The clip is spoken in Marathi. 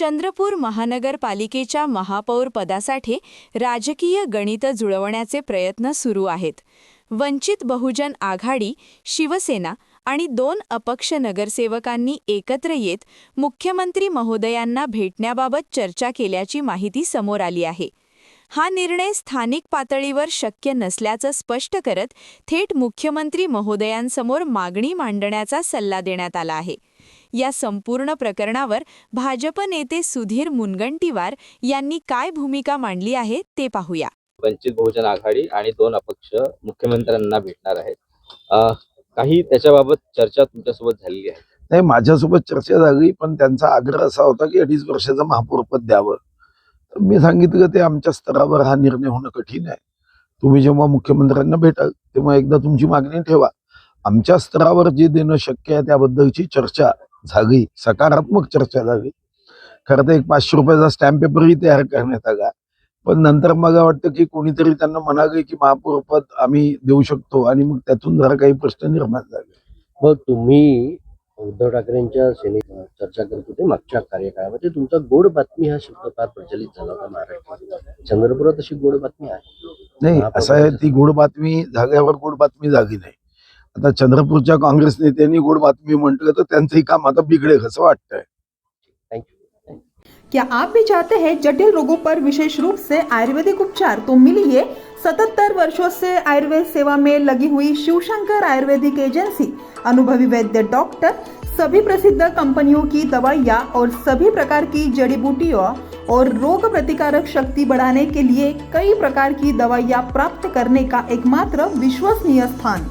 चंद्रपूर महानगरपालिकेच्या महापौरपदासाठी राजकीय गणित जुळवण्याचे प्रयत्न सुरू आहेत. वंचित बहुजन आघाडी शिवसेना आणि दोन अपक्ष नगरसेवकांनी एकत्र येत मुख्यमंत्री महोदयांना भेटण्याबाबत चर्चा केल्याची माहिती समोर आली आहे. हा निर्णय स्थानिक पातळीवर शक्य नसल्याचं स्पष्ट करत थेट मुख्यमंत्री महोदयांसमोर मागणी मांडण्याचा सल्ला देण्यात आला आहे. या संपूर्ण प्रकरणावर भाजप नेते सुधीर मुनगंटीवार यांनी काय भूमिका मांडली आहे ते पाहूया. वंचित बहुजन आघाडी आणि दोन अपक्ष मुख्यमंत्र्यांना भेटणार आहेत. काही त्याच्याबाबत चर्चा तुमच्यासोबत झालेली आहे. नाही माझ्यासोबत चर्चा झाली पण त्यांचा आग्रह असा होता की अडीच वर्षाचं महापौरपद द्यावं. तर मी सांगितलं ते आमच्या स्तरावर हा निर्णय होणं कठीण आहे. तुम्ही जेव्हा मुख्यमंत्र्यांना भेटाल तेव्हा एकदा तुमची मागणी ठेवा. आमच्या स्तरावर जे देणं शक्य आहे त्याबद्दलची चर्चा झाली सकारात्मक चर्चा झाली खरं तर एक पाचशे रुपयाचा स्टॅम्प पेपरही तयार करण्यात आला. पण नंतर मला वाटतं की कोणीतरी त्यांना म्हणाले की महापौरपद आम्ही देऊ शकतो आणि मग त्यातून जरा काही प्रश्न निर्माण झाले. मग तुम्ही उद्धव ठाकरेंच्या सेनेत चर्चा करत होते मागच्या कार्यकाळामध्ये. तुमचा गोड बातमी हा शब्द फार प्रचलित झाला होता महाराष्ट्रात. चंद्रपुरात अशी गोड बातमी आहे. नाही असं आहे. ती गोड बातमी जाग्यावर गोड बातमी झाली नाही. आता चंद्रपूरच्या काँग्रेस नेत्यांनी गोड बातमी म्हटलं तर त्यांचंही काम आता बिघडेल असं वाटतंय. क्या आप भी चाहते हैं जटिल रोगों पर विशेष रूप से आयुर्वेदिक उपचार? तो मिलिए सतहत्तर वर्षों से आयुर्वेद सेवा में लगी हुई शिवशंकर आयुर्वेदिक एजेंसी। अनुभवी वैद्य डॉक्टर सभी प्रसिद्ध कंपनियों की दवाइयाँ और सभी प्रकार की जड़ी बूटियों और रोग प्रतिकारक शक्ति बढ़ाने के लिए कई प्रकार की दवाइयाँ प्राप्त करने का एकमात्र विश्वसनीय स्थान।